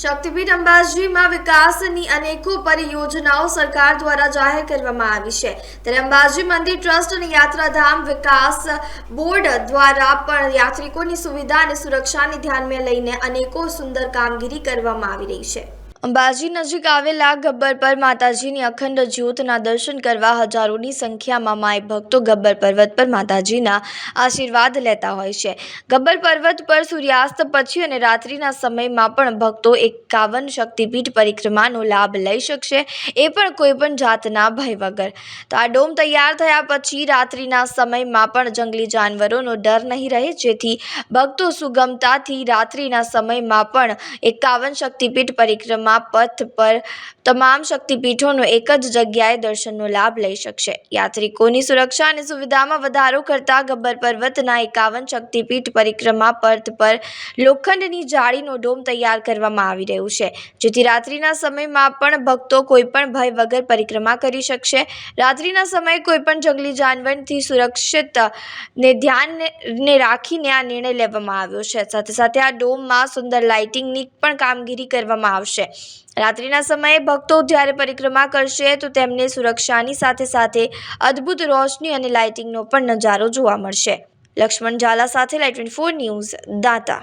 શક્તિપીઠ અંબાજીમાં વિકાસની અનેકો પરિયોજનાઓ સરકાર દ્વારા જાહેર કરવામાં આવી છે. ત્યારે અંબાજી મંદિર ટ્રસ્ટ અને યાત્રાધામ વિકાસ બોર્ડ દ્વારા પણ યાત્રિકોની સુવિધા અને સુરક્ષાને ધ્યાનમાં લઈને અનેકો સુંદર કામગીરી કરવામાં આવી રહી છે. અંબાજી નજીક આવેલા ગબ્બર પર માતાજીની અખંડ જ્યોતના દર્શન કરવા હજારોની સંખ્યામાં માય ભક્તો ગબ્બર પર્વત પર માતાજીના આશીર્વાદ લેતા હોય છે. ગબ્બર પર્વત પર સૂર્યાસ્ત પછી અને રાત્રિના સમયમાં પણ ભક્તો એકાવન શક્તિપીઠ પરિક્રમાનો લાભ લઈ શકશે, એ પણ કોઈ પણ જાતના ભય વગર. તો આ ડોમ તૈયાર થયા પછી રાત્રિના સમયમાં પણ જંગલી જાનવરોનો ડર નહીં રહે, જેથી ભક્તો સુગમતાથી રાત્રિના સમયમાં પણ એકાવન શક્તિપીઠ પરિક્રમા પથ પર તમામ શક્તિપીઠોનો એક જ જગ્યાએ દર્શનનો લાભ લઈ શકશે. યાત્રિકોની સુરક્ષા અને સુવિધામાં વધારો કરતા ગબ્બર પર્વતના એકાવન શક્તિપીઠ પરિક્રમા પથ પર લોખંડની જાળીનો ડોમ તૈયાર કરવામાં આવી રહ્યું છે, જેથી રાત્રિના સમયમાં પણ ભક્તો કોઈપણ ભય વગર પરિક્રમા કરી શકશે. રાત્રિના સમયે કોઈપણ જંગલી જાનવરથી સુરક્ષિત ને ધ્યાનને રાખીને આ નિર્ણય લેવામાં આવ્યો છે. સાથે સાથે આ ડોમમાં સુંદર લાઇટિંગની પણ કામગીરી કરવામાં આવશે. રાત્રિના સમયે ભક્તો જ્યારે પરિક્રમા કરશે તો તેમને સુરક્ષાની સાથે સાથે અદ્ભુત રોશની અને લાઇટિંગનો પણ નજારો જોવા મળશે. લક્ષ્મણ ઝાલા સાથે લાઇટ ટ્વેન્ટી ફોર ન્યૂઝ દાતા